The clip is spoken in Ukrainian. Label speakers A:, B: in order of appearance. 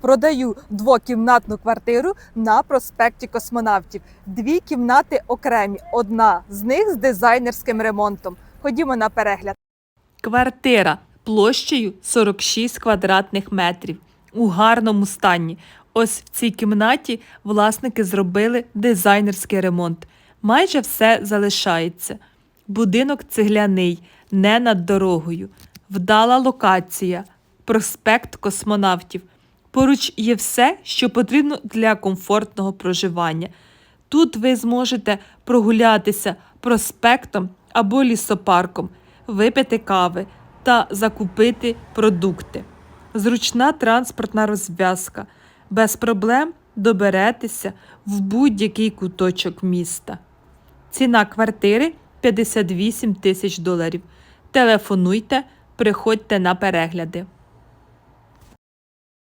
A: Продаю двокімнатну квартиру на проспекті космонавтів. Дві кімнати окремі. Одна з них з дизайнерським ремонтом. Ходімо на перегляд.
B: Квартира площею 46 квадратних метрів у гарному стані. Ось в цій кімнаті власники зробили дизайнерський ремонт. Майже все залишається. Будинок цегляний, не над дорогою. Вдала локація, проспект космонавтів. Поруч є все, що потрібно для комфортного проживання. Тут ви зможете прогулятися проспектом або лісопарком, випити кави та закупити продукти. Зручна транспортна розв'язка. Без проблем доберетеся в будь-який куточок міста. Ціна квартири 58 тисяч доларів. Телефонуйте, приходьте на перегляди.